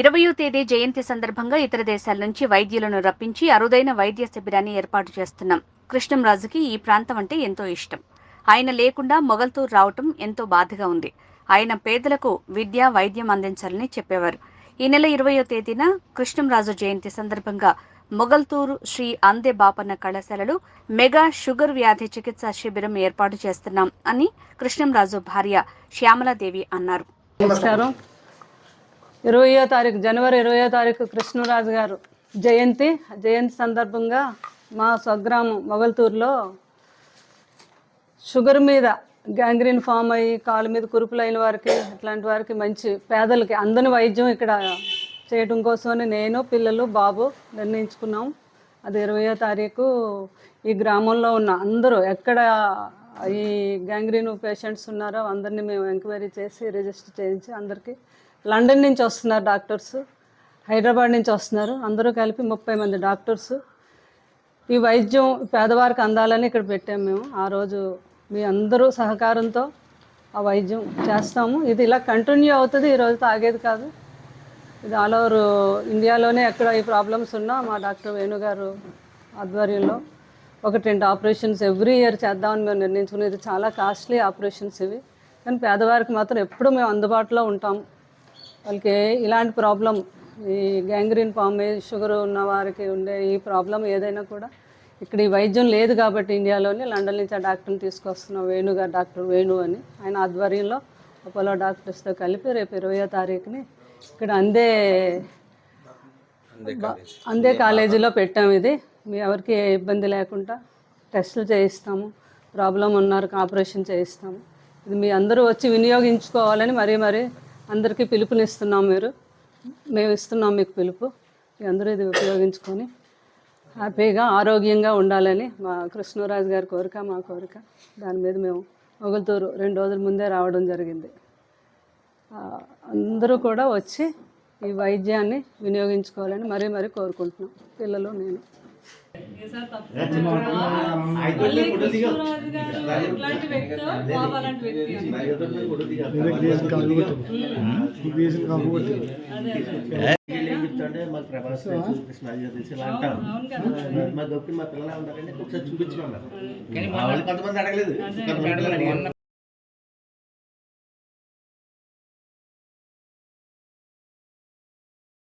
ఇరవయో తేదీ జయంతి సందర్భంగా ఇతర దేశాల నుంచి వైద్యులను రప్పించి అరుదైన వైద్య శిబిరాన్ని ఏర్పాటు చేస్తున్నాం. కృష్ణంరాజుకి ఈ ప్రాంతం అంటే ఎంతో ఇష్టం. ఆయన లేకుండా మొగల్తూరు రావటం ఎంతో బాధగా ఉంది. ఆయన పేదలకు విద్య వైద్యం అందించాలని చెప్పేవారు. ఈ నెల ఇరవయో తేదీన కృష్ణంరాజు జయంతి సందర్భంగా మొగల్తూరు శ్రీ అందే బాపన్న కళాశాలలో మెగా షుగర్ వ్యాధి చికిత్సా శిబిరం ఏర్పాటు చేస్తున్నాం అని కృష్ణంరాజు భార్య శ్యామలాదేవి అన్నారు. నమస్కారం. ఇరవయో తారీఖు జనవరి ఇరవయో తారీఖు కృష్ణరాజు గారు జయంతి. జయంతి సందర్భంగా మా స్వగ్రామం మొగల్తూరులో షుగర్ మీద గ్యాంగ్రీన్ ఫామ్ అయ్యి కాలు మీద కురుపులైన వారికి ఇట్లాంటి వారికి మంచి పేదలకి అందని వైద్యం ఇక్కడ చేయడం కోసమని నేను పిల్లలు బాబు నిర్ణయించుకున్నాం. అది ఇరవయో తారీఖు ఈ గ్రామంలో ఉన్న అందరూ ఎక్కడ ఈ గ్యాంగ్రీన్ పేషెంట్స్ ఉన్నారో అందరినీ మేము ఎంక్వైరీ చేసి రిజిస్టర్ చేయించి అందరికీ లండన్ నుంచి వస్తున్నారు డాక్టర్స్ హైదరాబాద్ నుంచి వస్తున్నారు. అందరూ కలిపి ముప్పై మంది డాక్టర్స్. ఈ వైద్యం పేదవారికి అందాలని ఇక్కడ పెట్టాము మేము. ఆ రోజు మీ అందరూ సహకారంతో ఆ వైద్యం చేస్తాము. ఇది ఇలా కంటిన్యూ అవుతుంది ఈ రోజు తాగేది కాదు. ఇది ఆల్ ఓవర్ ఇండియాలోనే ఎక్కడ ఈ ప్రాబ్లమ్స్ ఉన్నా మా డాక్టర్ వేణుగారు ఆధ్వర్యంలో ఒకటి రెండు ఆపరేషన్స్ ఎవ్రీ ఇయర్ చేద్దామని మేము నిర్ణయించుకునేది చాలా కాస్ట్లీ ఆపరేషన్స్ ఇవి. కానీ పేదవారికి మాత్రం ఎప్పుడూ మేము అందుబాటులో ఉంటాము వాళ్ళకి ఇలాంటి ప్రాబ్లం ఈ గ్యాంగ్రీన్ పామ్ షుగర్ ఉన్న వారికి ఉండే ఈ ప్రాబ్లం ఏదైనా కూడా ఇక్కడ ఈ వైద్యం లేదు కాబట్టి ఇండియాలోనే లండన్ నుంచి ఆ డాక్టర్ని తీసుకొస్తున్నాం వేణు గారు డాక్టర్ వేణు అని. ఆయన ఆధ్వర్యంలో అపోలో డాక్టర్స్తో కలిపి రేపు ఇరవయో తారీఖుని ఇక్కడ అందే అందే కాలేజీలో పెట్టాము ఇది. మీ ఎవరికి ఏ ఇబ్బంది లేకుండా టెస్టులు చేయిస్తాము ప్రాబ్లం ఉన్నారు ఆపరేషన్ చేయిస్తాము. ఇది మీ అందరూ వచ్చి వినియోగించుకోవాలని మరీ మరీ అందరికీ పిలుపునిస్తున్నాం మీరు. మేము ఇస్తున్నాం మీకు పిలుపు. అందరూ ఇది ఉపయోగించుకొని హ్యాపీగా ఆరోగ్యంగా ఉండాలని మా కృష్ణరాజు గారి కోరిక మా కోరిక. దాని మీద మేము మొగల్తూరు రెండు రోజుల ముందే రావడం జరిగింది. అందరూ కూడా వచ్చి ఈ వైద్యాన్ని వినియోగించుకోవాలని మరీ మరీ కోరుకుంటున్నాం. పిల్లలు నేను. మా దొరికి మా పిల్లలు ఉన్నారంటే ఒకసారి చూపించమన్నారు. కొంతమంది అడగలేదు.